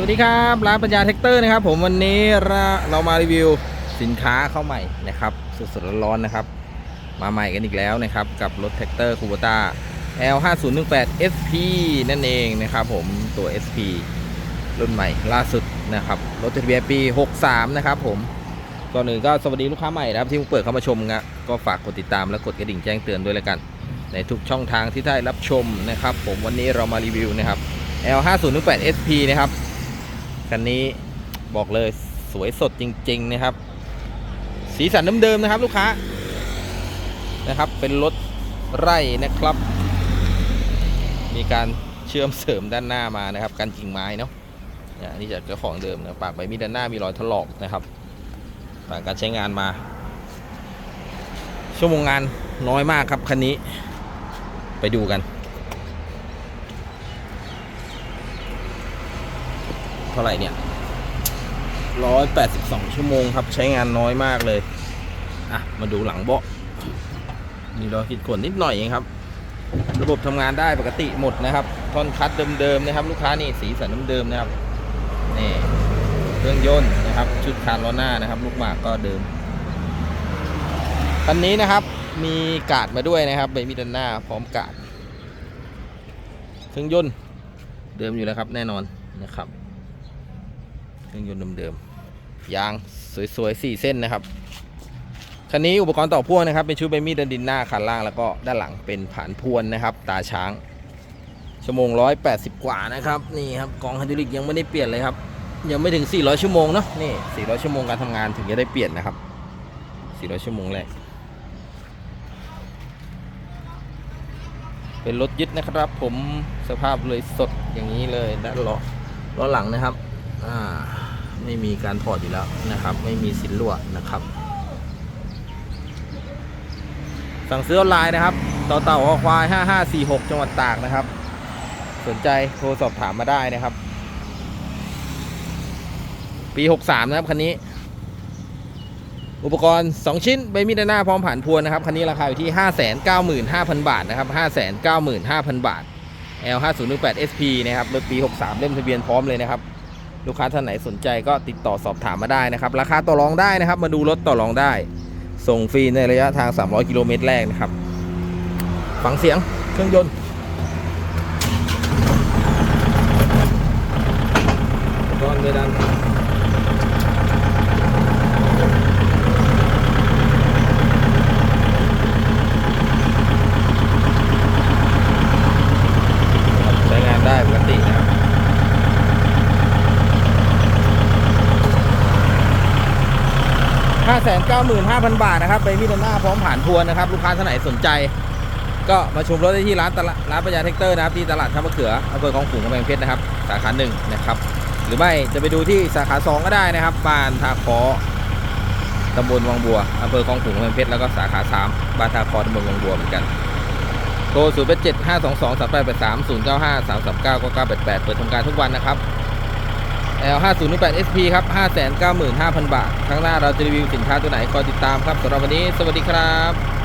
วัสดีครับร้านปัญญาแท็กเตอร์นะครับ ผมวันนี้เราเรามารีวิวสินค้าเข้าใหม่นะครับสดๆร้อนๆนะครับ มาใหม่กันอีกแล้วนะครับ กับรถแท็กเตอร์คูบต้า L5018 SP นั่นเองนะครับ ผมตัว SP รุ่นใหม่ล่าสุดนะครับรถทะเบียนปี 63 นะครับผมก่อนอื่นก็สวัสดีลูกค้าใหม่นะครับที่เพิ่งเปิดเข้ามาชมนะก็ฝากกดติดตามและกดกระดิ่งแจ้งเตือนด้วยแล้วกัน ในทุกช่องทางที่ได้รับชมนะครับ ผมวันนี้เรามารีวิวนะครับ L5018 SP นะครับ คันนี้บอกเลยสวยสดจริง ๆ นะครับ สีสันเดิมๆนะครับ ลูกค้านะครับ เป็นรถไร่นะครับ มีการเชื่อมเสริมด้านหน้ามานะครับกันกิ่งไม้เนาะนี่ยอันนี่จากเจ้าของเดิมนะปากใบมีดด้านหน้ามีรอยถลอกนะครับผ่านการใช้งานมา ชั่วโมงงานน้อยมากครับคันนี้ ไปดูกัน เท่าไหร่เนี่ยร้อยแปดสิบสองชั่วโมงครับ ใช้งานน้อยมากเลย อะ มาดูหลังเบาะมีรอขีดข่วนนิดหน่อยเองครับ ระบบทำงานได้ปกติหมดนะครับท่อนคัดเดิมๆนะครับ ลูกค้านี่สีสันเดิมๆนะครับนี่เครื่องยนต์นะครับ ชุดคานล้อหน้านะครับ ลูกหมากก็เดิมคันนี้นะครับ มีกาดมาด้วยนะครับใบมีดด้านหน้า พร้อมกาดเครื่องยนต์เดิมอยู่แล้วครับแน่นอนนะครับ เครื่องยนต์เดิมๆ ยางสวยๆ4เส้นนะครับ คันนี้อุปกรณ์ต่อพ่วงนะครับ เป็นชุดเบมี่ดันดินหน้าคันล่างแล้วก็ด้านหลังเป็นผานพวนนะครับ ตาช้าง ชั่วโมง180กว่านะครับ นี่ครับกองไฮดรอลิกยังไม่ได้เปลี่ยนเลยครับ ยังไม่ถึง400ชั่วโมงเนาะ นี่400ชั่วโมงการทำงานถึงจะได้เปลี่ยนนะครับ400ชั่วโมงแรก เป็นรถยึดนะครับ ผมสภาพเลยสดอย่างนี้เลยด้านล้อล้อหลังนะครับ อ่า ไม่มีการถอดอยู่แล้วนะครับ ไม่มีสินรั่วนะครับ สั่งซื้อออนไลน์นะครับต่อเต่าควาย 5546 จังหวัดตากนะครับ สนใจโทรสอบถามมาได้นะครับ ปี 63 นะครับคันนี้ อุปกรณ์ 2 ชิ้นใบมีดหน้าพร้อมผ่านพวนนะครับ คันนี้ราคาอยู่ที่ 595,000 บาทนะครับ 595,000 บาท L5018 SP นะครับรถปี 63 เล่มทะเบียนพร้อมเลยนะครับ ลูกค้าท่านไหนสนใจก็ติดต่อสอบถามมาได้นะครับ ราคาต่อรองได้นะครับ มาดูรถต่อรองได้ ส่งฟรีในระยะทาง 300 กิโลเมตรแรกนะครับ ฟังเสียงเครื่องยนต์ก้อนเมดัน ใช้งานได้ปกตินะครับ 595,000 บาทนะครับไปมิดหน้าพร้อมผ่านทัวนนะครับ ลูกค้าท่านไหนสนใจ ก็มาชมรถได้ที่ร้านตลาดร้านปัญญาแท็กเตอร์นะครับที่ตลาดท่ามะเขืออำเภอคลองขุงกำแพงเพชรนะครับ สาขาหนึ่งนะครับ หรือไม่จะไปดูที่สาขาสองก็ได้นะครับบ้านทาคอตำบลวังบัวอำเภอคลองขุงกำแพงเพชรแล้วก็สาขาสามบ้านทาคอตำบลวังบัวเหมือนกันโทร 0 8 7 5 2 2 3 8 8 3 0 9 5 3 3 9 9 8 8 เปิดทำการทุกวันนะครับ L 5 0 8 SP ครับ 595,000 บาท ครั้งหน้าเราจะรีวิวสินค้าตัวไหน คอยติดตามครับสำหรับวันนี้ สวัสดีครับ